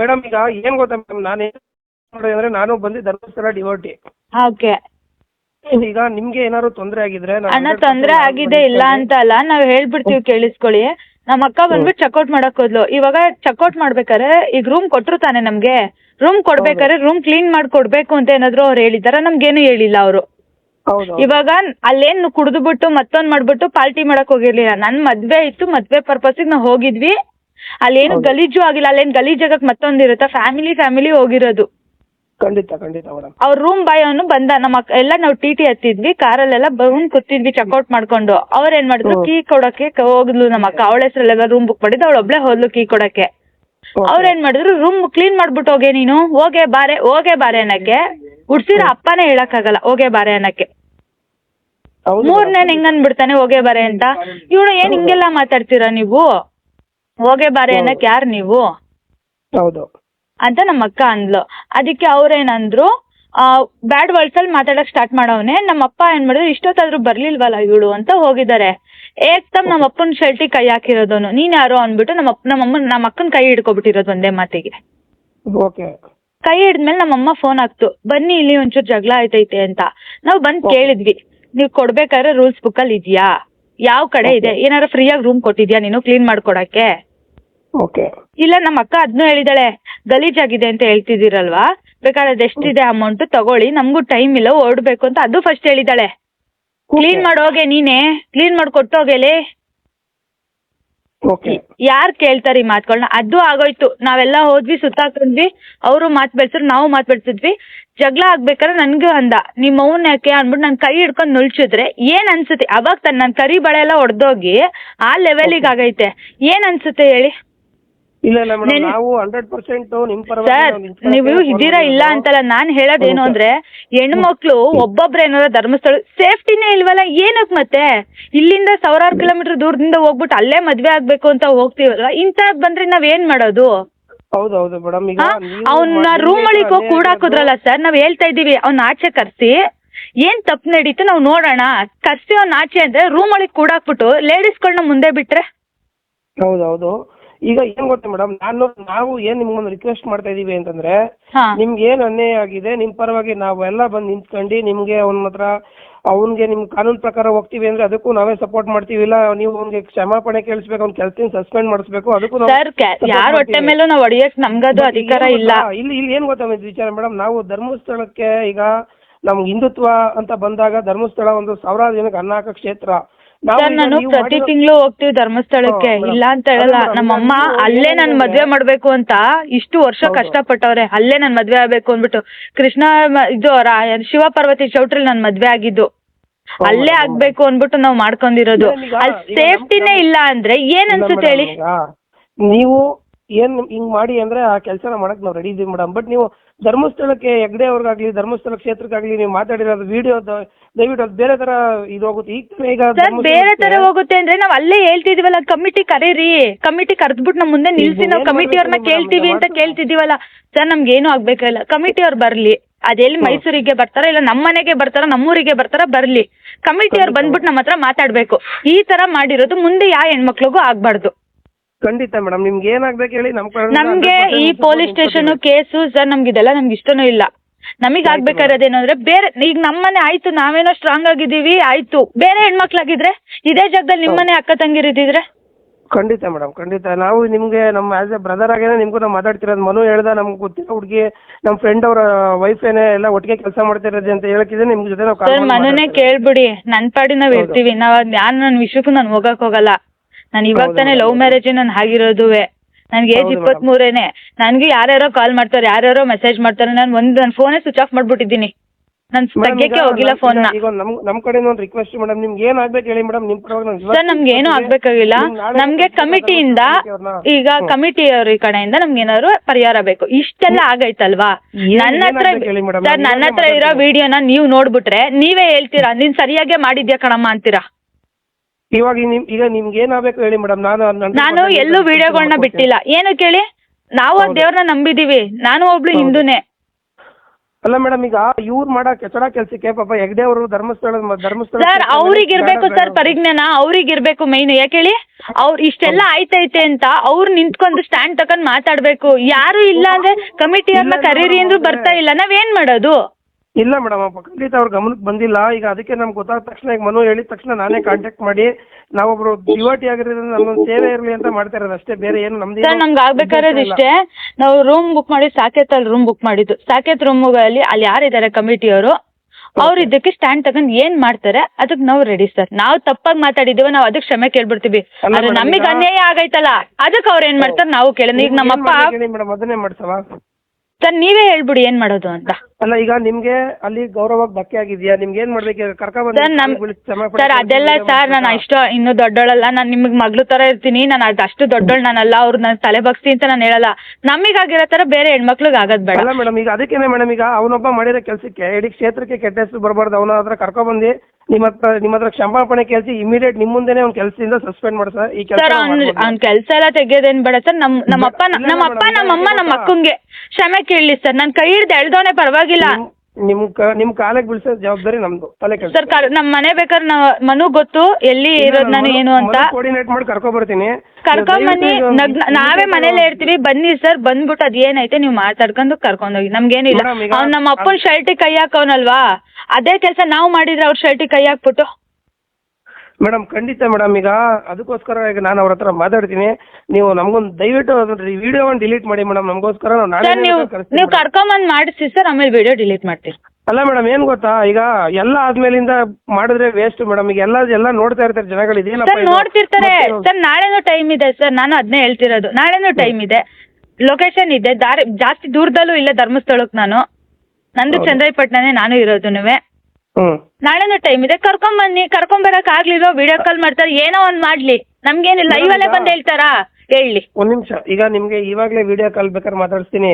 Madam ಈಗ ಏನ್ ಗೊತ್ತಾ ಮೇಡಮ್ ನಾನು ಅಂದ್ರೆ ನಾನು ಬಂದು ಧರ್ಮಸ್ಥಳ ಡಿವೋಟಿ ಓಕೆ. ಈಗ ನಿಮ್ಗೆ ಏನಾದ್ರು ತೊಂದರೆ ಆಗಿದ್ರೆ ನಾನು ಅಣ್ಣ 100% ತೊಂದ್ರೆ ಆಗಿದೆ ಇಲ್ಲ ಅಂತ ಅಲ್ಲ ನಾವ್ ಹೇಳ್ಬಿಡ್ತೀವಿ ಕೇಳಿಸ್ಕೊಳ್ಳಿ. ನಮ್ಮ ಅಕ್ಕ ಬಂದ್ಬಿಟ್ಟು ಚೆಕ್ಔಟ್ ಮಾಡಕ್ ಹೋದ್ಲು. ಇವಾಗ ಚೆಕ್ಔಟ್ ಮಾಡ್ಬೇಕಾರೆ ಈಗ ರೂಮ್ ಕೊಟ್ರು ತಾನೆ ನಮ್ಗೆ? ರೂಮ್ ಕೊಡ್ಬೇಕಾದ್ರೆ ರೂಮ್ ಕ್ಲೀನ್ ಮಾಡಿ ಕೊಡ್ಬೇಕು ಅಂತ ಏನಾದ್ರು ಅವ್ರು ಹೇಳಿದಾರ ನಮ್ಗೇನು ಹೇಳಿಲ್ಲ ಅವರು. ಹೌದು ಇವಾಗ ಅಲ್ಲೇನು ಕುಡಿದ್ಬಿಟ್ಟು ಮತ್ತೊಂದ್ ಮಾಡ್ಬಿಟ್ಟು ಪಾರ್ಟಿ ಮಾಡಕ್ ಹೋಗಿರ್ಲಿಲ್ಲ. ನನ್ ಮದ್ವೆ ಇತ್ತು ಮದ್ವೆ ಪರ್ಪಸ್ ನಾವು ಹೋಗಿದ್ವಿ. ಅಲ್ಲೇನು. ಗಲೀಜು ಆಗಿಲ್ಲ ಅಲ್ಲೇನ್ ಗಲೀಜ್ ಆಗಕ್ ಮತ್ತೊಂದ್ ಇರುತ್ತಾ? ಫ್ಯಾಮಿಲಿ ಫ್ಯಾಮಿಲಿ ಹೋಗಿರೋದು. ಖಂಡಿತ ಖಂಡಿತ ಮೇಡಮ್ ಅವ್ರ ರೂಮ್ ಬಾಯ್ ಅವನು ಬಂದ ನಮ್ಮ ಅಕ್ಕ ಎಲ್ಲ ನಾವು ಟಿ ಟಿ ಹತ್ತಿದ್ವಿ ಕಾರಲ್ಲೆಲ್ಲ ಬಂದ್ ಕೂತಿದ್ವಿ ಚೆಕ್ಔಟ್ ಮಾಡ್ಕೊಂಡು. ಅವ್ರ ಏನ್ ಮಾಡಿದ್ರು. ಕೀ ಕೊಡಕ್ಕೆ ಕ- ಹೋದ್ಲು ನಮ್ಮ ಅಕ್ಕ. ಅವಳ ಹೆಸರಲ್ಲೆಲ್ಲ ರೂಮ್ ಬುಕ್ ಮಾಡಿದ್ ಅವಳು ಒಬ್ಳೆ ಹೋದ್ಲು ಕೀ ಕೊಡಕ್ಕೆ. ಅವ್ರ ಏನ್ ಮಾಡಿದ್ರು ರೂಮ್ ಕ್ಲೀನ್ ಮಾಡ್ಬಿಟ್ಟು ಹೋಗೆ ನೀನು ಹೋಗೆ ಬಾರೆ ಹೋಗೆ ಬಾರೆ ಅನ್ನಕ್ಕೆ. ಉಡ್ಸಿರೋ ಅಪ್ಪನೇ ಹೇಳಕ್ಕಾಗಲ್ಲ ಹೋಗೆ ಬಾರೆ ಅನ್ನಕ್ಕೆ. ಹೌದು ಮೂರನೇ madam. ಹೆಂಗ್ ಅನ್ಬಿಡ್ತಾನೆ ಹೋಗೆ ಬಾರೆ ಅಂತ. ಇವಳು ಏನ್ ಹಿಂಗೆಲ್ಲ ಮಾತಾಡ್ತೀರಾ ನೀವು? ಹೋಗೆ ಬಾರೆ ಅನ್ನಕ್ ಯಾರು ನೀವು? ಹೌದು. ಅಂತ ನಮ್ಮ ಅಕ್ಕ ಅಂದ್ಲು. ಅದಕ್ಕೆ ಅವ್ರೇನಂದ್ರು ಬ್ಯಾಡ್ ವರ್ಡ್ಸ್ ಅಲ್ಲಿ ಮಾತಾಡಕ್ ಸ್ಟಾರ್ಟ್ ಮಾಡವನೆ ನಮ್ಮ ಅಪ್ಪ ಏನ್ ಮಾಡಿದ್ರು ಇಷ್ಟೊತ್ತಾದ್ರೂ ಬರ್ಲಿಲ್ವಲ್ಲ ಇವಳು ಅಂತ ಹೋಗಿದ್ದಾರೆ. ಏಕ್ದಮ್ ನಮ್ಮ ಅಪ್ಪನ ಶರ್ಟಿಗೆ ಕೈ ಹಾಕಿರೋದನು ನೀನ್ ಯಾರೋ ಅಂದ್ಬಿಟ್ಟು ನಮ್ಮ ಅಪ್ಪ ನಮ್ಮ ನಮ್ಮ ಅಕ್ಕನ ಕೈ ಹಿಡ್ಕೊಬಿಟ್ಟಿರೋದು ಒಂದೇ ಮಾತಿಗೆ. ಓಕೆ. ಕೈ ಹಿಡಿದ್ಮೇಲೆ ನಮ್ಮಮ್ಮ ಫೋನ್ ಹಾಕ್ತು. ಬನ್ನಿ ಇಲ್ಲಿ ಒಂಚೂರು ಜಗಳ ಆಯ್ತೈತೆ ಅಂತ. ನಾವು ಬಂದ್ ಕೇಳಿದ್ವಿ. ನೀವು ಕೊಡ್ಬೇಕಾದ್ರೆ ರೂಲ್ಸ್ ಬುಕ್ ಅಲ್ಲಿ ಇದ್ಯಾ? ಯಾವ ಕಡೆ ಇದೆ? ಏನಾರ ಫ್ರೀ ಫ್ರೀಯಾಗಿ ರೂಮ್ ಕೊಟ್ಟಿದ್ಯಾ ನೀನು? ಕ್ಲೀನ್ ಮಾಡ್ಕೊಡಕ್ಕೆ? ಓಕೆ. ಇಲ್ಲ ನಮ್ಮ ಅಕ್ಕ ಅದನ್ನೂ ಹೇಳಿದಾಳೆ ಗಲೀಜಾಗಿದೆ ಅಂತ ಹೇಳ್ತಿದ್ದೀರಲ್ವಾ? ಬೇಕಾದ್ರೆ ಅದೆಷ್ಟಿದೆ ಅಮೌಂಟ್ ತಗೊಳ್ಳಿ ನಮಗೂ ಟೈಮ್ ಇಲ್ಲ ಹೊರಡ್ಬೇಕು ಅಂತ ಅದು ಫಸ್ಟ್ ಹೇಳಿದಾಳೆ. ಕ್ಲೀನ್ ಮಾಡೋಗೆ ನೀನೇ ಕ್ಲೀನ್ ಮಾಡಿ ಕೊಟ್ಟೋಗೆಲೆ. ಓಕೆ. ಯಾರು ಕೇಳ್ತಾರೆ ಈ ಮಾತುಗಳನ್ನ ಅದು ಆಗೋಯ್ತು. ನಾವೆಲ್ಲ ಹೋದ್ವಿ ಸುತ್ತಾಕೊಂಡ್ವಿ ಅವರು ಮಾತು ಬೆಳೆಸಿದ್ರು ನಾವು ಮಾತು ಬೆಳೆಸಿದ್ವಿ. ಜಗಳ ಆಗ್ಬೇಕಾದ್ರೆ ನನ್ಗೂ ಅಂದ. ನಿಮ್ಮ ಅವ್ನ ಯಾಕೆ ಅಂದ್ಬಿಟ್ಟು ನನ್ನ ಕೈ ಹಿಡ್ಕೊಂಡು ನುಳ್ಚಿದ್ರೆ ಏನ್ ಅನ್ಸುತ್ತೆ? ಅವಾಗ ತನ್ನ ನನ್ನ ಕರಿ ಬಳೆ ಎಲ್ಲ ಒಡ್ದೋಗಿ ಆ ಲೆವೆಲಿಗೆ ಆಗೈತೆ. ಏನ್ ಅನ್ಸುತ್ತೆ ಹೇಳಿ? ಇಲ್ಲ ಇಲ್ಲ ಮೇಡಮ್ ನೆನ್- ನಾವು ಹಂಡ್ರೆಡ್ ಪರ್ಸೆಂಟ್ ನಿಮ್ ಪರವಾಗಿ ಸರ್ ನಾವು ನೀವು phone ಇದ್ದೀರಾ ಇಲ್ಲ. ಅಂತಲ್ಲ ನಾನ್ ಹೇಳೋದೇನು ಅಂದ್ರೆ ಹೆಣ್ಮಕ್ಳು ಒಬ್ಬೊಬ್ರು ಏನಾರ ಧರ್ಮಸ್ಥಳ ಸೇಫ್ಟಿನೇ ಇಲ್ವಲ್ಲ ಏನಕ್ ಮತ್ತೆ? ಇಲ್ಲಿಂದ ಸಾವಿರಾರು ಕಿಲೋಮೀಟರ್ ದೂರದಿಂದ ಹೋಗ್ಬಿಟ್ಟು ಅಲ್ಲೇ ಮದ್ವೆ ಆಗ್ಬೇಕು ಅಂತ ಹೋಗ್ತೀವಲ್ಲ ಇಂತ ಬಂದ್ರೆ ನಾವ್ ಏನ್ ಮಾಡೋದು? ಹೌದು ಹೌದು ಮೇಡಮ್ ಈಗ ನೀವು ಅವನ್ನ ರೂಮ್ ಒಳಗೆ ಹೋಗಿ ಅದೇ ಕೂಡಾಕುದ್ರಲ್ಲ ಸರ್ ನಾವ್ ಹೇಳ್ತಾ ಇದೀವಿ ಅವ್ನ ಆಚೆ ಕರ್ಸಿ. ಏನ್ ತಪ್ಪು ನಡೀತು ನಾವ್ ನೋಡೋಣ. ಕರ್ಸಿ ಅವ್ನ ಆಚೆ ಅಂದ್ರೆ ರೂಮ್ ಒಳಗೆ ಕೂಡಾಕ್ಬಿಟ್ಟು ಲೇಡೀಸ್ಗಳನ್ನ ಮುಂದೆ ಬಿಟ್ರೆ? ಹೌದೌದು. ಹೌದು ಈಗ ಏನ್ ಗೊತ್ತಾ ಮೇಡಮ್ ನಾನು ನಾವು ಏನ್ ನಿಮ್ಗೊಂದು ರಿಕ್ವೆಸ್ಟ್ ಮಾಡ್ತಾ ಇದೀವಿ ಅಂತಂದ್ರೆ ಹಾ. ನಿಮ್ಗೆ ಏನ್ ಅನ್ಯಾಯ ಆಗಿದೆ ನಿಮ್ ಪರವಾಗಿ ನಾವೆಲ್ಲ ಬಂದು ನಿಂತ್ಕೊಂಡು ನಿಮ್ಗೆ ಅವನ ಹತ್ರ ಅವನ್ಗೆ ನಿಮ್ ಕಾನೂನು ಪ್ರಕಾರ ಹೋಗ್ತೀವಿ ಅಂದ್ರೆ ಅದಕ್ಕೂ ನಾವೇ ಸಪೋರ್ಟ್ ಮಾಡ್ತೀವಿ. ಇಲ್ಲ ನೀವು ಅವ್ನಿಗೆ ಕ್ಷಮಾಪಣೆ ಕೇಳಿಸ್ಬೇಕು ಅವ್ನ ಕೆಲಸದಿಂದ ಸಸ್ಪೆಂಡ್ ಮಾಡಿಸ್ಬೇಕು ಅದಕ್ಕೂ ನಾವು ಸರ್ support ಯಾರ ಹೊಟ್ಟೆ ಮಾಡ್ತೀವಿ. ಮೇಲೂ ನಾವ್ ಹೊಡಿಯಕ್ ನಮ್ಗದು But ಅಧಿಕಾರ ಏನ್ ಇಲ್ಲ. ಗೊತ್ತಾ? ಇಲ್ಲಿ ಇಲ್ಲಿ ಏನ್ ಗೊತ್ತಾ ಮಿಸ್ ವಿಚಾರ? ಮೇಡಮ್ ನಾವು ಧರ್ಮಸ್ಥಳಕ್ಕೆ ಈಗ ನಮ್ಗೆ ಹಿಂದುತ್ವ ಅಂತ ಬಂದಾಗ ಧರ್ಮಸ್ಥಳ ಒಂದು ಸಾವಿರಾರು ಜನಕ್ಕೆ ಅನ್ನ ಹಾಕೋ ಕ್ಷೇತ್ರ. ನಾವು ಸರ್ ನಾನು ಪ್ರತಿ ತಿಂಗಳು ಹೋಗ್ತೀವಿ ಧರ್ಮಸ್ಥಳಕ್ಕೆ. ಇಲ್ಲ ಅಂತ ಹೇಳಲ್ಲ. ನಮ್ಮಮ್ಮ ಅಲ್ಲೇ ನನ್ ಮದ್ವೆ ಮಾಡ್ಬೇಕು ಅಂತ ಇಷ್ಟು ವರ್ಷ ಕಷ್ಟ ಕಷ್ಟಪಟ್ಟವ್ರೆ. ಅಲ್ಲೇ ನನ್ ಮದ್ವೆ ಆಗ್ಬೇಕು ಅಂದ್ಬಿಟ್ಟು ಕೃಷ್ಣ ಮ- ಇದು ರಾ- ಶಿವ ಪಾರ್ವತಿ ಚೌಟ್ರಲ್ಲಿ ನನ್ ಮದ್ವೆ ಆಗಿದ್ದು. ಅಲ್ಲೇ. ಆಗ್ಬೇಕು ಅಂದ್ಬಿಟ್ಟು ನಾವ್ ಮಾಡ್ಕೊಂಡಿರೋದು. ಅಲ್ಲಿ ಸೇಫ್ಟಿನೇ ಇಲ್ಲ ಅಂದ್ರೆ ಏನ್ ಅನ್ಸುತ್ತೆ ಹೇಳಿ? ನೀವು ಏನ್ ಹಿಂಗ್ ಮಾಡಿ ಅಂದ್ರೆ ಆ ಕೆಲಸನ ಮಾಡಕ್ ನಾವು ರೆಡಿ ಇದೀವಿ ಮೇಡಮ್ ಬಟ್ ನೀವು ಧರ್ಮಸ್ಥಳಕ್ಕೆ ಹೆಗ್ಡೆ ಅವ್ರಿಗಾಗ್ಲಿ ಧರ್ಮಸ್ಥಳ ಕ್ಷೇತ್ರಕ್ಕಾಗ್ಲಿ ನೀವು ಮಾತಾಡಿರೋದು ವಿಡಿಯೋ ದಯವಿಟ್ಟು ಅದು ಬೇರೆ ತರ ಇದು ಹೋಗುತ್ತೆ. ಈಗ ತಾನೇ ಈಗ ಸರ್ ಬೇರೆ ತರ ಹೋಗುತ್ತೆ ಅಂದ್ರೆ ನಾವ್ ಅಲ್ಲೇ ಹೇಳ್ತಿದೀವಲ್ಲ ಕಮಿಟಿ ಕರೀರಿ. ಕಮಿಟಿ ಕರೆದ್ಬಿಟ್ಟು ನಮ್ ಮುಂದೆ ನಿಲ್ಸಿ ನಾವ್ ಕಮಿಟಿ ಅವ್ರನ್ನ ಕೇಳ್ತೀವಿ ಅಂತ? ಕೇಳ್ತಿದೀವಲ್ಲ. ಸರ್ ನಮ್ಗೆ ಏನು ಆಗ್ಬೇಕಲ್ಲ ಕಮಿಟಿ ಅವ್ರು ಬರ್ಲಿ. ಅದೆಲ್ಲಿ. ಮೈಸೂರಿಗೆ ಬರ್ತಾರ ಇಲ್ಲ ನಮ್ಮ ಮನೆಗೆ ಬರ್ತಾರ ನಮ್ಮೂರಿಗೆ ಬರ್ತಾರ ಬರ್ಲಿ. ಕಮಿಟಿ ಅವ್ರು. ಬಂದ್ಬಿಟ್ಟು ನಮ್ಮ ಹತ್ರ ಮಾತಾಡ್ಬೇಕು. ಈ ತರ ಮಾಡಿರೋದು ಮುಂದೆ ಯಾವ ಹೆಣ್ಮಕ್ಳಿಗೂ ಆಗ್ಬಾರ್ದು. ಖಂಡಿತ ಮೇಡಮ್. ನಿಮ್ಗೆ ಏನಾಗ್ಬೇಕು ಹೇಳಿ ನಮ್ ಕಡೆಯಿಂದ ನಮ್ಗೆ 100% ಈ ಪೊಲೀಸ್ ಸ್ಟೇಷನ್ ಕೇಸು ಸರ್ ನಮ್ಗೆ ಇದೆಲ್ಲ ನಮ್ಗೆ ಇಷ್ಟನು ಇಲ್ಲ. ನಮಗ್ ಆಗ್ಬೇಕಾಗಿರೋದೇನು ಅಂದ್ರೆ ಬೇರೆ ಈಗ ನಮ್ಮನೆ ಆಯ್ತು ನಾವೇನೋ ಸ್ಟ್ರಾಂಗ್ ಆಗಿದ್ದೀವಿ ಆಯ್ತು. ಬೇರೆ ಹೆಣ್ಮಕ್ಳಾಗಿದ್ರೆ ಇದೇ ಜಾಗದಲ್ಲಿ ನಿಮ್ಮನೆ ಅಕ್ಕ ತಂಗಿರಿದ್ರೆ ಖಂಡಿತ ಮೇಡಮ್ ಖಂಡಿತ. ನಾವು ನಿಮ್ಗೆ ನಮ್ಮ ಆಸ್ ಎ ಬ್ರದರ್ ಆಗೇನೆ ನಿಮ್ಗೂ ನಾವು ಮಾತಾಡ್ತಿರೋದು. ಮನು ಹೇಳ್ದ ನಮ್ಗೆ ಗೊತ್ತಿರೋ ಹುಡುಗಿ ನಮ್ಮ ಫ್ರೆಂಡ್ ಅವರ ವೈಫೇನೆ ಎಲ್ಲ ಒಟ್ಟಿಗೆ ಕೆಲಸ ಮಾಡ್ತಿರೋದು ಅಂತ ಹೇಳಕಿದ್ರೆ ನಿಮ್ ಜೊತೆ ನಾವು ಸರ್ ಮನನೇ ಕೇಳ್ಬಿಡಿ. ನನ್ ಪಾಡಿ ನಾವ್. ಇರ್ತೀವಿ. ನಾವ್ ಯಾನ್ ನನ್ ವಿಷಯಕ್ಕೂ ನಾನು ಹೋಗಕ್ ಹೋಗಲ್ಲ. ನಾನು ಇವಾಗ ತಾನೇ ಲವ್ ಮ್ಯಾರೇಜ್ ನಾನು ಆಗಿರೋದುವೆ ನನ್ಗೆ ಏಜ್ ಹೌದು madam. ಇಪ್ಪತ್ತ್ ಮೂರೇನೆ ನನ್ಗೆ ಯಾರ್ಯಾರೋ ಕಾಲ್ ಮಾಡ್ತಾರೆ ಯಾರ್ಯಾರೋ ಮೆಸೇಜ್ ಮಾಡ್ತಾರೆ ನಾನು ಒಂದ್ ನನ್ನ ಫೋನೇ ಸ್ವಿಚ್ ಆಫ್ ಮಾಡ್ಬಿಟ್ಟಿದ್ದೀನಿ. ನಾನು ತಗ್ಗಕ್ಕೆ ಹೋಗಿಲ್ಲ ಫೋನ್ ಈಗ ನಮ್ ನಮ್ ಕಡೆಯಿಂದ ಒಂದು ರಿಕ್ವೆಸ್ಟ್ ಮೇಡಮ್ ನಿಮ್ಗೆ ಏನ್ ಆಗ್ಬೇಕು ಹೇಳಿ ಮೇಡಮ್ ನಿಮ್ ಪರವಾಗಿ ನಾವು ಸರ್ ನಮ್ಗೆ ಏನೂ ಆಗ್ಬೇಕಾಗಿಲ್ಲ. ನಮ್ಗೆ ಕಮಿಟಿಯಿಂದ ಈಗ ಕಮಿಟಿ ಅವ್ರ ಈ ಕಡೆಯಿಂದ ನಮ್ಗೆ ಏನಾದ್ರು ಪರಿಹಾರ ಬೇಕು. ಇಷ್ಟೆಲ್ಲ ಆಗೈತಲ್ವಾ? ಏನ್- ನನ್ನ ಏನ್ ಹತ್ರ ಆಗ್ಬೇಕು ಹೇಳಿ madam? ಸರ್ ನಾನು ನನ್ನ ಹತ್ರ ಇರೋ ವಿಡಿಯೋನ ನೀವು ನೋಡ್ಬಿಟ್ರೆ ನೀವೇ ಹೇಳ್ತೀರಾ? ನೀನ್ ಸರಿಯಾಗೆ ಮಾಡಿದ್ಯಾ ಕಣಮ್ಮ ಅಂತೀರಾ? ಇವಾಗ ನಿಮ್ ಈಗ ನಿಮ್ಗೆ ಏನಾಗಬೇಕು ಹೇಳಿ ಮೇಡಮ್ ನಾನು 100% ನಾನು ಎಲ್ಲೂ ವಿಡಿಯೋಗಳನ್ನ ಬಿಟ್ಟಿಲ್ಲ. ಏನು ಕೇಳಿ? ನಾವು ಆ ದೇವ್ರನ್ನ ನಂಬಿದೀವಿ. ನಾನು ಒಬ್ಳು ಹೌದು. ಹಿಂದೂನೇ. ಅಲ್ಲ ಮೇಡಮ್ ಈಗ ಇವ್ರು ಮಾಡೋ ಕೆಚಡ ಕೆಲ್ಸಕ್ಕೆ ಪಾಪ ಹೆಗ್ಡೆ ಅವರು ಧರ್ಮಸ್ಥಳ ಧರ್ಮಸ್ಥಳ ಸರ್ ಅವ್ರಿಗೆ ಇರ್ಬೇಕು ಸರ್ ಪರಿಜ್ಞಾನ. ಅವ್ರಿಗೆ ಇರ್ಬೇಕು ಮೈನ್ ಯಾಕೆ ಹೇಳಿ? ಅವ್ರು ಇಷ್ಟೆಲ್ಲ ಆಯ್ತೈತೆ ಅಂತ ಅವ್ರು ನಿಂತ್ಕೊಂಡು ಸ್ಟ್ಯಾಂಡ್ ತಕೊಂಡ್ ಮಾತಾಡ್ಬೇಕು. ಯಾರು ಇಲ್ಲ ಅಂದ್ರೆ ಕಮಿಟಿಯವ್ರನ್ನ ಕರೀರಿ ಅಂದ್ರೂ ಬರ್ತಾ ಇಲ್ಲ. ನಾವೇನ್ ಮಾಡೋದು? ಇಲ್ಲ ಮೇಡಮ್ ಖಂಡಿತ ಅವ್ರ ಗಮನಕ್ಕೆ ಬಂದಿಲ್ಲ. ಈಗ ಅದಕ್ಕೆ ನಮ್ಗೆ ಗೊತ್ತಾದ ತಕ್ಷಣ ಈಗ ಮನು ಹೇಳಿದ ತಕ್ಷಣ ನಾನೇ ಕಾಂಟ್ಯಾಕ್ಟ್ ಮಾಡಿ ನಾವೊಬ್ರು ಡಿವೋಟಿ ಆಗಿರೋದ್ರಿಂದ ನಮ್ಮೊಂದು ಸೇವೆ ಇರಲಿ ಅಂತ ಮಾಡ್ತಾ ಇರೋದು ಅಷ್ಟೇ ಬೇರೆ ಏನು ನಮ್ದು ಸರ್ ನಮ್ಗೆ ಆಗ್ಬೇಕಾದ್ರೆ ಇಷ್ಟೇ ನಾವು ರೂಮ್ ಬುಕ್ ಮಾಡಿ ಸಾಕೇತ್ ಅಲ್ಲಿ ರೂಮ್ ಬುಕ್ ಮಾಡಿದ್ದು. ಸಾಕೇತ್ ರೂಮ್ಗಳಲ್ಲಿ ಅಲ್ಲಿ ಯಾರಿದ್ದಾರೆ ಕಮಿಟಿಯವರು ಅವ್ರು? ಇದಕ್ಕೆ ಸ್ಟ್ಯಾಂಡ್ ತಗೊಂಡ್ ಏನ್ ಮಾಡ್ತಾರೆ? ಅದಕ್ಕೆ ನಾವು ರೆಡಿ ಸರ್. ನಾವು ತಪ್ಪಾಗಿ ಮಾತಾಡಿದೀವ ನಾವು ಅದಕ್ಕೆ ಕ್ಷಮೆ ಕೇಳ್ಬಿಡ್ತೀವಿ. ಅಲ್ಲ ಆದ್ರೆ madam, ನಮಗೆ ಈಗ- ಅನ್ಯಾಯ ಆಗೈತಲ್ಲ ಅದಕ್ಕೆ ಅವ್ರು ಏನ್ ಮಾಡ್ತಾರೆ? ನಾವು ಕೇಳೋಣ ಈಗ ನಮ್ಮಪ್ಪ ಮೇಡಮ್ ಅದನ್ನೇ ಮಾಡ್ಸವಾ? ಸರ್ ನೀವೇ ಹೇಳ್ಬಿಡಿ ಏನ್ ಮಾಡೋದು ಅಂತ. ಅಲ್ಲ ಈಗ ನಿಮ್ಗೆ ಅಲ್ಲಿ ಗೌರವ ಬಕ್ಕೆ ಆಗಿದ್ಯಾ? ನಿಮ್ಗೆ ಏನ್ ಮಾಡ್ಬೇಕು? ಕರ್ಕೊಂಡ್ ಸರ್ ನಮ್ ಸರ್ ಅದೆಲ್ಲ ಸರ್ ನಾನು ಅಷ್ಟು ಇನ್ನು ದೊಡ್ಡೋಳಲ್ಲ. ನಾನು ನಿಮಗೆ ಮಗಳು ತರ ಇರ್ತೀನಿ. ನಾನು ಅದು ಅಷ್ಟು ದೊಡ್ಡೋಳು ನಾನಲ್ಲ. ಅವ್ರು ನನ್ನ ತಲೆ ಬಗ್ಸಿ ಅಂತ ನಾನು ಹೇಳಲ್ಲ. ನಮಗಾಗಿರೋ ತರ ಬೇರೆ ಹೆಣ್ಮಕ್ಳಿಗೆ ಆಗದ್ ಬೇಡ. ಅಲ್ಲ ಮೇಡಮ್ ಈಗ ಅದಕ್ಕೇನೆ ಮೇಡಮ್ ಈಗ ಅವನೊಬ್ಬ ಮಾಡಿರೋ ಕೆಲಸಕ್ಕೆ ಇಡೀ ಕ್ಷೇತ್ರಕ್ಕೆ ಕೆಟ್ಟ ಹೆಸರು ಬರಬಾರ್ದು. ಅವನ ಹತ್ರ ಕರ್ಕೊಂಡ್ ಬಂದು ನಿಮ್ಮ ಹತ್ರ ನಿಮ್ಮ ಹತ್ರ ಕ್ಷಮಾಪಣೆ ಕೇಳಿಸಿ ಇಮಿಡಿಯೇಟ್ ನಿಮ್ಮ ಮುಂದೆ ಅವ್ನ ಕೆಲಸದಿಂದ ಸಸ್ಪೆಂಡ್ ಮಾಡ್ಸ. ಈ ಸರ್ ಅವ್ನ್ ಕೆಲಸ ಅವ್ನ್ ಕೆಲಸ ಎಲ್ಲ ತೆಗಿಯೋದೇನ್ ಬೇಡ ಸರ್. ನಮ್ ನಮ್ಮ ಅಪ್ಪ madam, ನಮ್ಮಮ್ಮ ಅಮ್ಮ ನಮ್ಮ? ಅಕ್ಕಂಗೆ ಕ್ಷಮೆ ಕೇಳಲಿ ಸರ್. ನನ್ ಕೈ ಹಿಡ್ದು ಎಳ್ದವನೆ ಪರವಾಗಿಲ್ಲ. ನಿಮ್ ಕ- ನಿಮ್ ಕಾಲಿಗೆ ಬೀಳ್ಸೋ ಜವಾಬ್ದಾರಿ ನಮ್ದು ತಲೆ ಸರ್ ಕರ್ ನಮ್ಮ ಮನೆ ಬೇಕಾದ್ರೆ ನಾವು ಮನು ಗೊತ್ತು ಎಲ್ಲಿ ಇರೋದು ನಾನು ಏನು ಅಂತ. ಕೋರ್ಡಿನೇಟ್ ಮಾಡಿ ಕರ್ಕೊಂಡ್ ಬರ್ತೀನಿ. ಕರ್ಕೊಂಬನ್ನಿ ಬನ್ನಿ ಇದು ನಾವೇ ಮನೇಲೆ ಇರ್ತೀವಿ ಬನ್ನಿ ಸರ್ ಬಂದ್ಬಿಟ್ಟು ಅದ್ ಏನೈತೆ ನೀವು ಮಾತಾಡ್ಕೊಂಡು ಕರ್ಕೊಂಡೋಗಿ ನಮ್ಗೇನಿಲ್ಲ Madam, ಈಗ- ಅವ್ನು ನಮ್ಮ ಅಪ್ಪನ ಶರ್ಟಿ ಕೈ ಹಾಕವನಲ್ವಾ? ಅದೇ ಕೆಲಸ ನಾವು ಮಾಡಿದ್ರೆ ಅವ್ರ ಶರ್ಟಿ ಕೈ ಹಾಕ್ಬಿಟ್ಟು ಮೇಡಮ್ ಖಂಡಿತ ಮೇಡಮ್. ಈಗ ಅದಕ್ಕೋಸ್ಕರ ಈಗ ನಾನು ಅವ್ರ ಹತ್ರ ಮಾತಾಡ್ತೀನಿ. ನೀವು ನಮ್ಗೊಂದು ದಯವಿಟ್ಟು ವಿಡಿಯೋವನ್ನು ಡಿಲೀಟ್ ಮಾಡಿ ಮೇಡಮ್. ನಮಗೋಸ್ಕರ ನಾವು ಸರ್ ನೀವು ನೀವು ಕರ್ಕೊಂಬಂದ್ ಮಾಡಿಸಿ ಸರ್ ಆಮೇಲೆ ವಿಡಿಯೋ ಡಿಲೀಟ್ ಮಾಡ್ತೀನಿ. ಅಲ್ಲ ಮೇಡಮ್ ಏನ್ ಗೊತ್ತಾ? ಈಗ ಎಲ್ಲ ಆದ್ಮೇಲಿಂದ ಮಾಡಿದ್ರೆ ವೇಸ್ಟ್ ಮೇಡಮ್. ಈಗ ಎಲ್ಲ ಎಲ್ಲ ನೋಡ್ತಾ ಇರ್ತಾರೆ ಜನಗಳು. ಇದೇನಪ್ಪ ಸರ್ ಇದು? ನೋಡ್ತಿರ್ತಾರೆ. ಮತ್ತೆ- ಸರ್ ನಾಳೆನೂ ಟೈಮ್ ಇದೆ ಸರ್. ನಾನು ಅದನ್ನೇ ಹೇಳ್ತಿರೋದು. ನಾಳೆನೂ ಟೈಮ್ ಇದೆ. ಲೊಕೇಶನ್ ಇದೆ. ದಾರಿ ಜಾಸ್ತಿ ದೂರದಲ್ಲೂ ಇಲ್ಲ ಧರ್ಮಸ್ಥಳಕ್ಕೆ ನಾನು. ನಂದು ಚಂದ್ರಾಯಪಟ್ಟಣನೇ ನಾನು ಇರೋದುನುವೆ. ಹ್ಮ್. ನಾಳೆನೂ ಟೈಮ್ ಇದೆ. ಕರ್ಕೊಂಡ್ ಬನ್ನಿ. ಕರ್ಕೊಂಡ್ ಬರಕ್ ಆಗ್ಲಿಲ್ಲ ವಿಡಿಯೋ ಕಾಲ್ ಮಾಡ್ತಾರೆ. ಏನೋ ಒಂದ್ ಮಾಡ್ಲಿ. ನಮ್ಗೇನಿಲ್ಲ. ಲೈವ್ ಲೈವಲ್ಲೇ ಬಂದು ಹೇಳ್ತಾರಾ? ಹೇಳಿ. ಒಂದ್ ನಿಮಿಷ. ಈಗ ನಿಮ್ಗೆ ಇವಾಗ್ಲೇ ವಿಡಿಯೋ ಕಾಲ್ ಬೇಕಾದ್ರೆ ಮಾತಾಡ್ತೀನಿ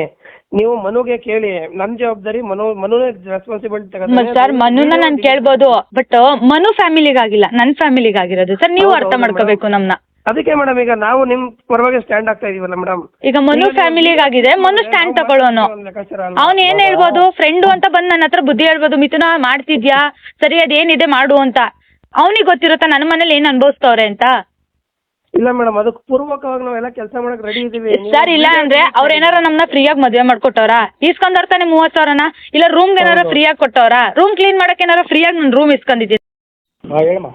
ನೀವು ಮನುಗೆ ಕೇಳಿ. ನಮ್ ಜವಾಬ್ದಾರಿ ಮನು ಮನುನೇ ರೆಸ್ಪಾನ್ಸಿಬಿಲಿಟಿ ಸರ್ ಮನುನ ನಾನು ಕೇಳ್ಬೋದು. ಬಟ್ ಮನು ಫ್ಯಾಮಿಲಿಗಾಗಿಲ್ಲ ನನ್ನ ಫ್ಯಾಮಿಲಿಗಾಗಿರೋದು ಸರ್ ನೀವು ಅರ್ಥ ಮಾಡ್ಕೋಬೇಕು ನಮ್ನ. ಅದಕ್ಕೆ ಮೇಡಮ್ ಈಗ ನಾವು ನಿಮ್ ಪರವಾಗಿ ಸ್ಟ್ಯಾಂಡ್ ಆಗ್ತಾ ಇದೀವಲ್ಲ ಮೇಡಮ್ ಈಗ ಮನು ಫ್ಯಾಮಿಲಿಗಾಗಿದೆ ಮನು ಸ್ಟ್ಯಾಂಡ್ ತಗೊಳ್ಳೋನು ಅವ್ನು ಏನ್ ಹೇಳ್ಬೋದು? ಫ್ರೆಂಡು ಅಂತ ಬಂದು ನನ್ನ ಹತ್ರ ಬುದ್ಧಿ ಹೇಳ್ಬೋದು ಮಿಥುನ ಮಾಡ್ತಿದ್ಯಾ? ಸರಿ ಅದೇನಿದೆ ಮಾಡು ಅಂತ. ಅವನಿಗೆ ಗೊತ್ತಿರುತ್ತಾ ನನ್ನ ಮನೇಲಿ ಏನ್ ಅನ್ಭವಿಸ್ತವ್ರೆ ಅಂತ? ಇಲ್ಲ ಮೇಡಮ್ ಅದಕ್ಕೆ ಪೂರ್ವಕವಾಗಿ ನಾವೆಲ್ಲ ಕೆಲಸ ಮಾಡಕ್ ರೆಡಿ ಇದೀವಿ. ಸರ್ ಇಲ್ಲ ಅಂದ್ರೆ ಅವ್ರ ಏನಾರ ನಮ್ನ ಫ್ರೀಯಾಗಿ ಮದ್ವೆ ಮಾಡ್ಕೊಟ್ಟವ್ರ? ಇಸ್ಕೊಂಡವ್ರ ತಾನೆ ಮೂವತ್ ಸಾವಿರನ? ಇಲ್ಲ ರೂಮ್ ಏನಾರ. ಫ್ರೀಯಾಗಿ ಕೊಟ್ಟವ್ರ? ರೂಮ್ ಕ್ಲೀನ್ ಮಾಡಕ್ ಏನಾರ ಫ್ರೀಯಾಗಿ ನಾನು ರೂಮ್ ಇಸ್ಕೊಂಡಿದ್ದೀನಿ. ಹೇಳಮ್ಮ.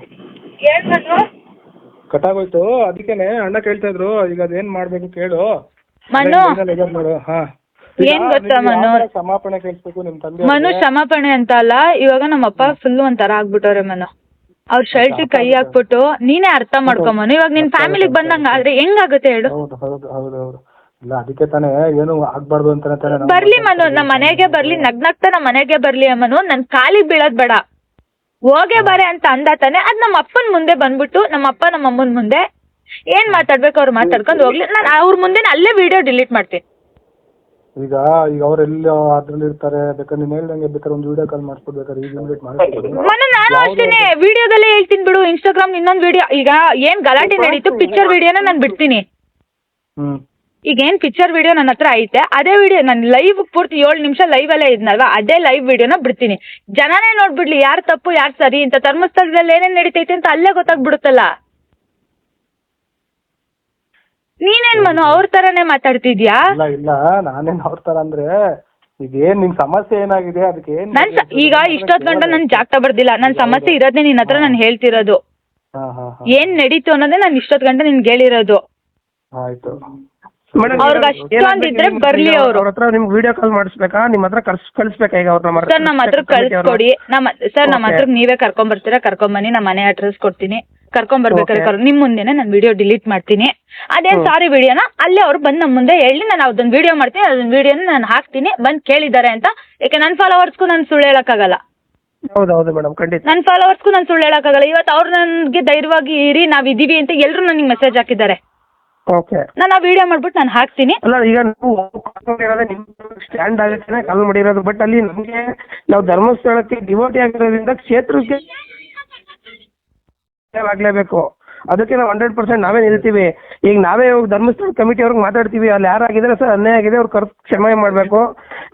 ಕಟ್ಟಾಗೋಯ್ತು. ಅದಕ್ಕೇನೆ ಅಣ್ಣ ಕೇಳ್ತಾ ಇದ್ರು ಈಗ ಅದೇನ್ ಮಾಡ್ಬೇಕು ಕೇಳು. ಮನು. ಹಾ. ಏನ್ ಗೊತ್ತಾ ಮನು? ಕ್ಷಮಾಪಣೆ ಕೇಳಿಸ್ಬೇಕು ನಿಮ್ ತಂದೆ ಮನು ಕ್ಷಮಾಪಣೆ ಅಂತ ಅಲ್ಲ ಇವಾಗ ನಮ್ಮಪ್ಪ ಫುಲ್ ಒಂಥರ ಆಗ್ಬಿಟ್ಟವ್ರೆ ಮನು. ಅವ್ರ ಶರ್ಟ್ ಕೈ ಹಾಕ್ಬಿಟ್ಟು ನೀನೇ ಅರ್ಥ ಮಾಡ್ಕೊ ಮನು. ಇವಾಗ ನಿನ್ ಫ್ಯಾಮಿಲಿಗೆ ಬಂದಂಗ ಆದ್ರೆ ಹೆಂಗಾಗುತ್ತೆ ಹೇಳು? ಹೌದು ಹೌದು ಹೌದು ಹೌದು. ಇಲ್ಲ ಅದಕ್ಕೆ ತಾನೇ ಏನು ಆಗ್ಬಾರ್ದು ಅಂತಾನೆ ತಾನೇ ನಾವು ಬರ್ಲಿ ಮನು ನಮ್ಮ ಮನೆಗೆ ಬರ್ಲಿ ನಗ್ನಗ್ತಾ ನಮ್ಮ ಮನೆಗೆ ಬರ್ಲಿ ಅಮ್ಮನು ನನ್ ಕಾಲಿಗೆ ಬೀಳೋದ್ ಬೇಡ. ಹೋಗೇ ಬಾರೆ ಅಂತ ಅಂದ ತಾನೆ ಅದ್ ನಮ್ಮ ಅಪ್ಪನ ಮುಂದೆ ಬಂದ್ಬಿಟ್ಟು ನಮ್ಮ ಅಪ್ಪ ನಮ್ಮ ಅಮ್ಮನ ಮುಂದೆ ಏನ್ ಮಾತಾಡ್ಬೇಕು ಅವ್ರು ಮಾತಾಡ್ಕೊಂಡು ಹೋಗ್ಲಿ. ನಾನು ಅವ್ರ ಮುಂದೆ ಅಲ್ಲೇ ವಿಡಿಯೋ ಡಿಲೀಟ್ ಮಾಡ್ತೀನಿ. ಈಗ ಈಗ ಅವ್ರೆಲ್ಲ ಅದ್ರಲ್ಲಿ ಇರ್ತಾರೆ ಬೇಕಾದ್ರೆ ನೀನ್ ಹೇಳ್ದಂಗೆ ಬೇಕಾದ್ರೆ ಒಂದು ವಿಡಿಯೋ ಕಾಲ್ ಮಾಡಿಸ್ಕೊಡ್ಬೇಕಾದ್ರೆ ಈಗ ಇನ್ವೈಟ್ ಮಾಡ್ಕೊಡ್ತೀನಿ ಮನು ನಾನು ಅಷ್ಟೇನೆ ವಿಡಿಯೋದಲ್ಲೇ ಹೇಳ್ತೀನಿ ಬಿಡು. ಇನ್ಸ್ಟಾಗ್ರಾಮ್ ಇನ್ನೊಂದು ವಿಡಿಯೋ ಈಗ ಏನ್ ಗಲಾಟೆ ನಡೀತು? ಪಿಕ್ಚರ್ ವಿಡಿಯೋನ ನಾನು ಬಿಡ್ತೀನಿ. ಹ್ಮ್. ಈಗ ಏನ್ ಪಿಕ್ಚರ್ ವಿಡಿಯೋ ನನ್ನ ಹತ್ರ ಐತೆ ಅದೇ ವಿಡಿಯೋ ನಾನು ಲೈವ್ ಪೂರ್ತಿ ಏಳು ನಿಮಿಷ ಲೈವ್ ಅಲ್ಲೇ ಇದ್ನಲ್ವಾ? ಅದೇ ಲೈವ್ ವಿಡಿಯೋನ ಬಿಡ್ತೀನಿ. ಜನನೇ ನೋಡ್ಬಿಡ್ಲಿ ಯಾರು ತಪ್ಪು ಯಾರು ಸರಿ ಅಂತ ಧರ್ಮಸ್ಥಳದಲ್ಲಿ ಏನೇನ್ ನಡೀತೈತೆ ಅಂತ ಅಲ್ಲೇ ಗೊತ್ತಾಗ್ಬಿಡುತ್ತಲ್ಲ? ನೀನೇನ್ ಮನು ಅವ್ರ ತರನೇ ಮಾತಾಡ್ತಿದ್ಯಾ? ಇಲ್ಲ ಇಲ್ಲ ನಾನೇನ್ ಅವ್ರ ತರ ಅಂದ್ರೆ ನಿಮ್ ಸಮಸ್ಯೆ ಏನಾಗಿದೆ? ಅದಕ್ಕೆ ಏನ್ ನನ್ ಸ- ಈಗ ಇಷ್ಟೊತ್ ಗಂಟ ನನ್ ಜಾಗ್ತಾ ಬರ್ದಿಲ್ಲ ನನ್ ಸಮಸ್ಯೆ ಇರೋದೇ ನಿನ್ ಹತ್ರ ನಾನು ಹೇಳ್ತಿರೋದು. ಹಾ ಹಾ ಹಾ. ಏನ್ ನಡೀತು ಅನ್ನೋದೇ ನಾನು ಇಷ್ಟೊತ್ ಗಂಟ ನಿನ್ಗೆ ಹೇಳಿರೋದು. ಆಯ್ತು. ಮೇಡಮ್ ಅವ್ರಿಗೆ ಅಷ್ಟೊಂದಿದ್ರೆ ಬರ್ಲಿ ಅವರು. ಅವ್ರ ಹತ್ರ ನಿಮ್ಗೆ ವಿಡಿಯೋ ಕಾಲ್ ಮಾಡಿಸ್ಬೇಕಾ? ನಿಮ್ಮ ಹತ್ರ ಕಳ್ಸ್ ಕಳಿಸ್ಬೇಕಾ ಈಗ ಅವ್ರನ್ನ ಸರ್ ನಮ್ಮ ಹತ್ರ ಕಳ್ಸ್ಕೊಡಿ. ನಮ್ಮ ಸರ್ ನಮ್ಮ ಹತ್ರ ನೀವೇ ಕರ್ಕೊಂಡ್ ಬರ್ತೀರಾ ಕರ್ಕೊಂಡ್ ಬನ್ನಿ ನಮ್ಮ ಮನೆ ಅಡ್ರೆಸ್ ಕೊಡ್ತೀನಿ. ಕರ್ಕೊಂಡ್ ಬರ್ಬೇಕಾದ್ರೆ. ಕರ್- ನಿಮ್ ಮುಂದೆನೆ ನಾನು ವಿಡಿಯೋ ಡಿಲೀಟ್ ಮಾಡ್ತೀನಿ. ಅದೇ ಸಾರಿ ವಿಡಿಯೋನ ಅಲ್ಲೇ ಅವ್ರು ಬಂದ್ ನಮ್ಮ ಮುಂದೆ ಹೇಳಿ ನಾನು ಅದನ್ನ ವಿಡಿಯೋ ಮಾಡ್ತೀನಿ ಅದನ್ನ ವಿಡಿಯೋನ ನಾನು ಹಾಕ್ತೀನಿ ಬಂದ್ ಕೇಳಿದ್ದಾರೆ ಅಂತ. ಯಾಕೆ ನನ್ ಫಾಲೋವರ್ಸ್ಗೂ ನಾನು ಸುಳ್ಳು ಹೇಳಕ್ಕಾಗಲ್ಲ? ಹೌದು ಹೌದು ಮೇಡಮ್ ಖಂಡಿತ. ನನ್ನ ಫಾಲೋವರ್ಸ್ಗೂ ನಾನು ಸುಳ್ಳು ಹೇಳಕ್ಕಾಗಲ್ಲ. ಇವತ್ತು ಅವ್ರು ನನಗೆ ಧೈರ್ಯವಾಗಿ ಇರಿ ನಾವ್ ಇದೀವಿ ಅಂತ ಎಲ್ಲರೂ ನನಗೆ ಮೆಸೇಜ್ ಹಾಕಿದ್ದಾರೆ. ಓಕೆ ನಾನು ಆ ವಿಡಿಯೋ ಮಾಡ್ಬಿಟ್ಟು ನಾನು ಹಾಕ್ತೀನಿ. ಅಲ್ಲ ಈಗ ನಾವು ನಿಮ್ ಸ್ಟ್ಯಾಂಡ್ ಆಗುತ್ತೆ ಕಾಲ್ ಮಾಡಿರೋದು. ಬಟ್ ಅಲ್ಲಿ ನಮಗೆ ನಾವು ಧರ್ಮಸ್ಥಳಕ್ಕೆ ಡಿವೋಟಿ ಆಗಿರೋದ್ರಿಂದ ಕ್ಷೇತ್ರಕ್ಕೆ ಆಗ್ಲೇಬೇಕು. ಅದಕ್ಕೆ ನಾವು ಹಂಡ್ರೆಡ್ ಪರ್ಸೆಂಟ್ ನಾವೇ ನಿಲ್ತೀವಿ. ಈಗ ನಾವೇ ಧರ್ಮಸ್ಥಳ ಕಮಿಟಿ ಅವ್ರಿಗೆ ಮಾತಾಡ್ತೀವಿ. ಅಲ್ಲಿ ಯಾರಾಗಿದ್ರೆ ಸರ್? ಅನ್ಯಾಯ ಆಗಿದೆ ಅವ್ರು ಕರ್ ಕ್ಷಮೆ ಮಾಡಬೇಕು.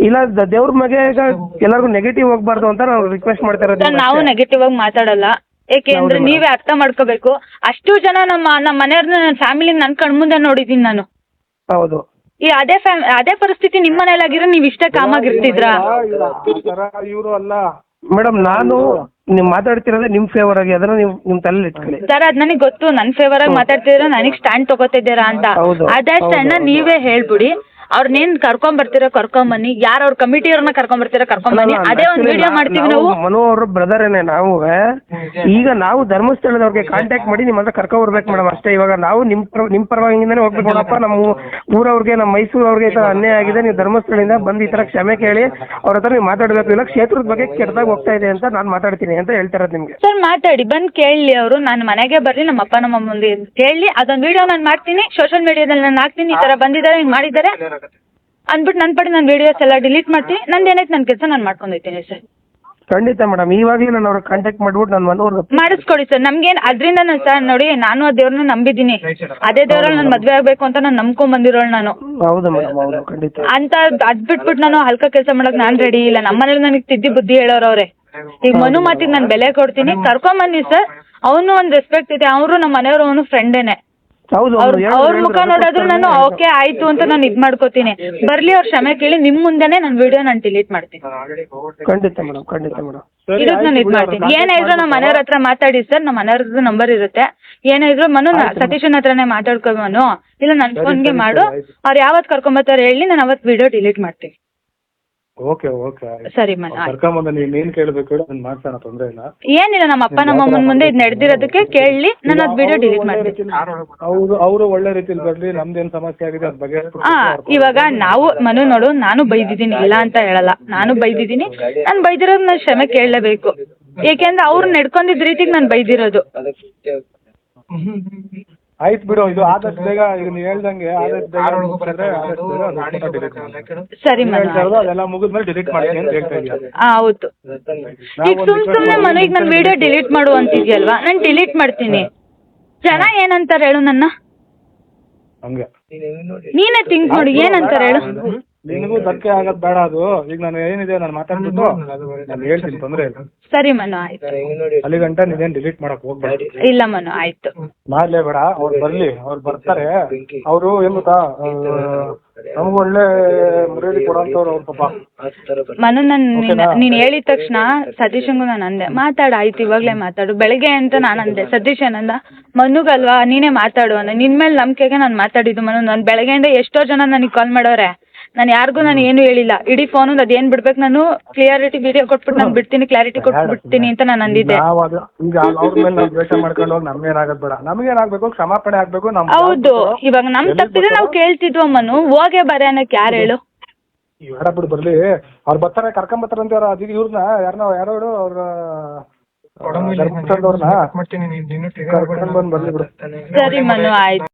ಇಲ್ಲ ದೇವ್ರ ಮಗೆ ಈಗ ಎಲ್ಲರಿಗೂ ನೆಗೆಟಿವ್ ಹೋಗ್ಬಾರ್ದು ಅಂತ ನಾವು ರಿಕ್ವೆಸ್ಟ್ ಮಾಡ್ತಾ ಇರೋದು ನಾವು ನೆಗೆಟಿವ್ ಆಗಿ ಮಾತಾಡಲ್ಲ. ಏಕೆಂದ್ರೆ ಅಂದ್ರೆ ನೀವೇ ಅರ್ಥ ಮಾಡ್ಕೋಬೇಕು. ಅಷ್ಟು ಜನ ನಮ್ಮ ನಮ್ಮ ಮನೆಯವ್ರನ್ನ ನನ್ನ ಫ್ಯಾಮಿಲಿ ನನ್ನ ಕಣ್ಮುಂದೆ ನೋಡಿದೀನಿ ನಾನು. ಹೌದು. ಈ ಅದೇ ಫ್ಯಾಮ್ ಅದೇ ಪರಿಸ್ಥಿತಿ ನಿಮ್ಮ ಮನೇಲಾಗಿರೋ ನೀವು ಇಷ್ಟೇ ಕಾಮಾಗಿರ್ತಿದ್ರಾ ಇವರು ಅಲ್ಲ. ಮೇಡಮ್ ನಾನು ನೀವು ಮಾತಾಡ್ತಿರೋದೇ ನಿಮ್ ಫೇವರ್ ಆಗಿ ಅದನ್ನ ನೀವು ನಿಮ್ ತಲೆಯಲ್ಲಿ ಇಟ್ಕೊಳ್ಳಿ. ಸರ್ ಅದ್ ನನಗೆ ಗೊತ್ತು. ನನ್ನ ಫೇವರ್ ಆಗಿ ಮಾತಾಡ್ತಿದ್ರೆ ನನಗೆ ಸ್ಟ್ಯಾಂಡ್ ತಗೋತಿದ್ದೀರಾ ಅಂತ. ಹೌದು, ಅದೇ ಸ್ಟ್ಯಾಂಡ್ ನೀವೇ ಹೇಳ್ಬಿಡಿ. ಅವ್ರನ್ನೇನ್ ಕರ್ಕೊಂಡ್ ಬರ್ತೀರಾ ಕರ್ಕೊಂಡ್ ಬನ್ನಿ. ಯಾರು ಅವ್ರ ಕಮಿಟಿಯವ್ರನ್ನ ಕರ್ಕೊಂಡ್ ಬರ್ತೀರಾ ಕರ್ಕೊಂಡ್ ಬನ್ನಿ. ಅದೇ ಒಂದು ವಿಡಿಯೋ ಮಾಡ್ತೀವಿ ನಾವು. ಮನು ಅವ್ರ ಏನೇ ನಾವು ಈಗ ನಾವು ಧರ್ಮಸ್ಥಳದವ್ರಿಗೆ ಕಾಂಟ್ಯಾಕ್ಟ್ ಮಾಡಿ ನಿಮ್ಮ ಹತ್ರ ಕರ್ಕೊ ಬರ್ಬೇಕು ಮೇಡಮ್ ಅಷ್ಟೇ. ಇವಾಗ ನಾವು ನಿಮ್ ನಿಮ್ ಪರವಾಗಿಂದಾನೆ ಹೋಗ್ಬೇಕು ನೋಡಪ್ಪ. ನಮ್ಮ ಊರವ್ರಿಗೆ ನಮ್ಮ ಮೈಸೂರು ಅವ್ರಿಗೆ ಈ ಥರ ಅನ್ಯಾಯ ಆಗಿದೆ. ನೀವು ಧರ್ಮಸ್ಥಳದಿಂದ ಬಂದು ಈ ತರ ಕ್ಷಮೆ ಕೇಳಿ ಅವ್ರ ಹತ್ರ ನೀವು ಮಾತಾಡಬೇಕು. ಇಲ್ಲ ಕ್ಷೇತ್ರದ ಬಗ್ಗೆ ಕೆಟ್ಟದಾಗ ಹೋಗ್ತಾ ಇದೆ ಅಂತ ನಾನು ಮಾತಾಡ್ತೀನಿ ಅಂತ ಹೇಳ್ತಾ ನಿಮ್ಗೆ ನಿಮಗೆ. ಸರ್ ಮಾತಾಡಿ. ಬಂದ್ ಕೇಳಿ ಅವರು. ನಾನು ಮನೆಗೆ ಬರ್ಲಿ ನಮ್ಮ ಅಪ್ಪ ನಮ್ಮ ಮುಂದೆ ಕೇಳಿ. ಅದೊಂದು ವಿಡಿಯೋ ನಾನು ಮಾಡ್ತೀನಿ. ಸೋಷಿಯಲ್ ಮೀಡಿಯಾದಲ್ಲಿ ನಾನು ಹಾಕ್ತೀನಿ. ಈ ತರ ಬಂದಿದ್ದಾರೆ ಹಿಂಗ್ ಮಾಡಿದ್ದಾರೆ. ಅಂದ್ಬಿಟ್ಟು ನನ್ನ ಪಡೆ ನಾನು ವಿಡಿಯೋಸ್ ಎಲ್ಲ ಡಿಲೀಟ್ ಮಾಡ್ತೀನಿ ನಂದು ಏನೈತೆ ನನ್ನ ಕೆಲಸ ನಾನು ಮಾಡ್ಕೊಂಡಿದ್ದೀನಿ ಸರ್ ಖಂಡಿತ ಮೇಡಮ್ ಇವಾಗಲೇ ನಾನು ಅವ್ರಿಗೆ ಕಾಂಟ್ಯಾಕ್ಟ್ ಮಾಡ್ಬಿಟ್ಟು ನಾನು ಮನೋರ್ ಮಾಡಿಸ್ಕೊಡಿ ಸರ್ ನಮ್ಗೆ ಅದ್ರಿಂದ ಸರ್ ನೋಡಿ ನಾನು ಆ ದೇವ್ರನ್ನ ನಂಬಿದ್ದೀನಿ. ಅದೇ ದೇವ್ರಲ್ಲಿ ನಾನು ಮದ್ವೆ ಆಗ್ಬೇಕು ಅಂತ ನಾನು ನಂಬ್ಕೊಂಡ್ ಬಂದಿರೋಳು ನಾನು. ಹೌದು ಮೇಡಮ್ ಹೌದು ಖಂಡಿತ. ಅಂತ ಅದ್ ಬಿಟ್ಬಿಟ್ಟು ನಾನು ಹಲ್ಕ ಕೆಲಸ ಮಾಡಕ್ ನಾನ್ ರೆಡಿ ಇಲ್ಲ. ನಮ್ಮನೇಲಿ ನನಗೆ ತಿದ್ದಿ ಬುದ್ಧಿ ಹೇಳೋರು ಅವ್ರೆ. ಈಗ ಮನು ಮಾತಿಗೆ ನಾನು ಬೆಲೆ ಕೊಡ್ತೀನಿ. ಕರ್ಕೊಂಬನ್ನಿ ಸರ್ ಅವನು ಒಂದು ರೆಸ್ಪೆಕ್ಟ್ ಇದೆ. ಅವರು ನಮ್ಮ ಮನೆಯವರು ಅವನು ಫ್ರೆಂಡೇನೆ ಹೌದು ಅವ್ರ ಅವ್ರ ಮುಖ ನೋಡಿದ್ರೆ ನಾನು ಓಕೆ ಆಯ್ತು ಅಂತ ನಾನು ಇದ್ ಮಾಡ್ಕೋತೀನಿ. ಬರ್ಲಿ ಅವ್ರ ಕ್ಷಮೆ ಕೇಳಿ ನಿಮ್ ಮುಂದೆನೆ ನಾನು ವಿಡಿಯೋ ನಾನು ಡಿಲೀಟ್ ಮಾಡ್ತೀನಿ. ಖಂಡಿತ ಮೇಡಮ್ ಖಂಡಿತ ಮೇಡಮ್. ಇದಕ್ಕೆ ನಾನು ಇದ್ ಮಾಡ್ತೀನಿ. ಏನೇ ಇದ್ರು ನಮ್ಮ ಮನೆಯವ್ರ ಹತ್ರ ಮಾತಾಡಿ ಸರ್ ನಮ್ಮ ಮನೆಯವ್ರದ್ದು ನಂಬರ್ ಇರುತ್ತೆ. ಏನೇ ಇದ್ರು ಮನು ನ- ಸತೀಶನ್ ಹತ್ರನೇ ಮಾತಾಡ್ಕೊ ಮನು. ಇಲ್ಲ ನನ್ ಫೋನ್ಗೆ ಮಾಡು. ಅವ್ರು ಯಾವತ್ ಕರ್ಕೊಂಬರ್ತಾರೆ ಹೇಳಿ ನಾನು ಅವತ್ ವಿಡಿಯೋ ಡಿಲೀಟ್ ಮಾಡ್ತೀನಿ. ಓಕೆ ಓಕೆ ಸರಿ ಮನು ಆಯ್ತು. ಕರ್ಕೊಂಬಂದ ನೀನ್ ಏನ್ ಕೇಳ್ಬೇಕು ಹೇಳು ನಾನು ಮಾಡ್ಸೋಣ ತೊಂದ್ರೆ ಇಲ್ಲ. ಏನಿಲ್ಲ ನಮ್ಮ ಅಪ್ಪ ನಮ್ಮ ಅಮ್ಮನ ಮುಂದೆ ಇದು ನಡೆದಿರೋದಕ್ಕೆ ಕೇಳಲಿ ನಾನು ಅದು ವಿಡಿಯೋ ಡಿಲೀಟ್ ಮಾಡ್ತೀನಿ. ಅವರು ಅವರು ಒಳ್ಳೆ ರೀತಿಲಿ ಬರ್ಲಿ ನಮ್ದೇನ್ ಸಮಸ್ಯೆ ಆಗಿದೆ ಅದ್ ಬಗ್ಗೆ ಹಾ ಇವಾಗ ನಾವು ಮನು ನೋಡು ನಾನು ಬೈದಿದ್ದೀನಿ ಇಲ್ಲ ಅಂತ ಹೇಳಲ್ಲ. ನಾನು ಬೈದಿದ್ದೀನಿ ನಾನು ಬೈದಿರೋದು ನಾನು ಕ್ಷಮೆ ಕೇಳಲೇಬೇಕು. ಏಕೆಂದ್ರೆ ಅವ್ರು ನಡ್ಕೊಂಡಿದ್ದ ರೀತಿಗೆ ನಾನು ಬೈದಿರೋದು. ಆಯ್ತು ಬಿಡು ಇದು ಆದಷ್ಟು ಬೇಗ ಈಗ ನೀವು ಹೇಳ್ದಂಗೆ ಆದಷ್ಟು ಬೇಗ ಮುಗ್ಸಿದ್ರೆ ಆದಷ್ಟು ಬೇಗ ಅದು delete ಮಾಡಿ. ಸರಿ ನೀವ್ ಮನು ಹೇಳ್ತಾ ಇರೋದು ಅದೆಲ್ಲ ಮುಗಿದ್ಮೇಲೆ ಡಿಲೀಟ್ ಮಾಡ್ತೀನಿ ಅಂತ ಹೇಳ್ತಾ ಇದೀಯ ಹಾ ಹೌದು. ಈಗ ಸುಮ್ ಸುಮ್ನೆ ಮನು ಈಗ ನನ್ನ ವಿಡಿಯೋ ಡಿಲೀಟ್ ಮಾಡು ಅಂತಿದ್ಯಲ್ವಾ? ನಾನು ಡಿಲೀಟ್ ಮಾಡ್ತೀನಿ. ಜನ ಏನಂತಾರೆ ಹೇಳು ನನ್ನ? ಹಂಗೆ. ನೀನೇ ತಿಂಕ್ ನೋಡಿ ಏನಂತಾರೆ ಹೇಳು? ನಿನಗೂ ಧಕ್ಕೆ ಆಗೋದ್ ಬೇಡ ಅದು. ಈಗ ನಾನು ಏನಿದೆ ನಾನು ಮಾತಾಡ್ಬಿಟ್ಟು ನಾನು ಹೇಳ್ತೀನಿ ತೊಂದರೆ ಇಲ್ಲ. ಸರಿ ಮನು ಆಯ್ತು. ಅಲ್ಲಿ ಗಂಟ ನೀನೇನ್ ಡಿಲೀಟ್ ಮಾಡಕ್ ಹೋಗ್ಬೇಡ. ಇಲ್ಲ ಮನು ಆಯ್ತು. ಮಾಡ್ಲೇ ಬೇಡ ಅವ್ರು ಬರ್ಲಿ ಅವ್ರು ಬರ್ತಾರೆ. ಅವರು ಏನ್ ಗೊತ್ತಾ ನಮ್ಗೆ ಒಳ್ಳೆ ಮರ್ಯಾದೆ ಕೊಡೋಂಥವ್ರು ಅವ್ರ ಪಾಪ. ಮನು ನನ್ ನೀನ್ ಹೇಳಿದ ತಕ್ಷಣ ಸತೀಶಂಗೂ ನಾನು ಅಂದೆ ಮಾತಾಡ ಆಯ್ತು ಇವಾಗ್ಲೇ ಮಾತಾಡು ಬೆಳಗ್ಗೆ ಅಂತ ನಾನು ಅಂದೆ. ಸತೀಶ್ ಏನಂದ ಮನುಗಲ್ವಾ ನೀನೇ ಮಾತಾಡು ಅಂದ. ನಿನ್ ಮೇಲೆ ನಂಬಿಕೆಗೆ ನಾನು ಮಾತಾಡಿದ್ದು ಮನು ನಾನು ಬೆಳಗ್ಗೆಯಿಂದ ಎಷ್ಟೋ ಜನ ನನಗೆ ಕಾಲ್ ಮಾಡೋರೆ. ನಾನು ಯಾರಿಗೂ ನಾನು ಏನು ಹೇಳಿಲ್ಲ. ಇಡೀ ಫೋನ್ ಅದೇನ್ ಬಿಡ್ಬೇಕು ನಾನು ಕ್ಲಿಯರಿಟಿ ವಿಡಿಯೋ ಕೊಟ್ಬಿಟ್ಟು ನಾನು ಬಿಡ್ತೀನಿ ಕ್ಲಾರಿಟಿ ಕೊಟ್ಬಿಡ್ತೀನಿ ಅಂತ ನಾನು ಅಂದಿದ್ದೆ ನಾವ್ ಅದು ಈಗ ಅವ್ರ ಮೇಲೆ ನಾವು ದ್ವೇಷ ಮಾಡ್ಕೊಂಡು ಹೋಗಿ ನಮ್ಗೇನಾಗದ್ ಬೇಡ. ನಮ್ಗೇನಾಗ್ಬೇಕು ಕ್ಷಮಾಪಣೆ ಆಗ್ಬೇಕು ನಮ್ ಹೌದು. ಇವಾಗ ನಮ್ ತಪ್ಪಿದ್ರೆ ನಾವು ಕೇಳ್ತಿದ್ವಿ ಅಮ್ಮನು. ಹೋಗೇ ಬರೆ ಅನ್ನಕ್ಕೆ ಯಾರು ಹೇಳು? ಬೇಡ ಬಿಡು ಬರ್ಲಿ. ಅವ್ರು ಬರ್ತಾರೆ ಕರ್ಕೊಂಡ್ ಬರ್ತಾರಂತೆ ಅವ್ರ ಅದಕ್ಕೆ ಇವ್ರನ್ನ ಯಾರನ್ನ ಯಾರೋ ಹೇಳು ಅವ್ರ ಧರ್ಮಸ್ಥಳದವ್ರನ್ನ ಕರ್ಕೊಂಡ್ ಬಂದ್ ಬರ್ಲಿ ಬಿಡು. ಸರಿ ಮನು ಆಯ್ತು.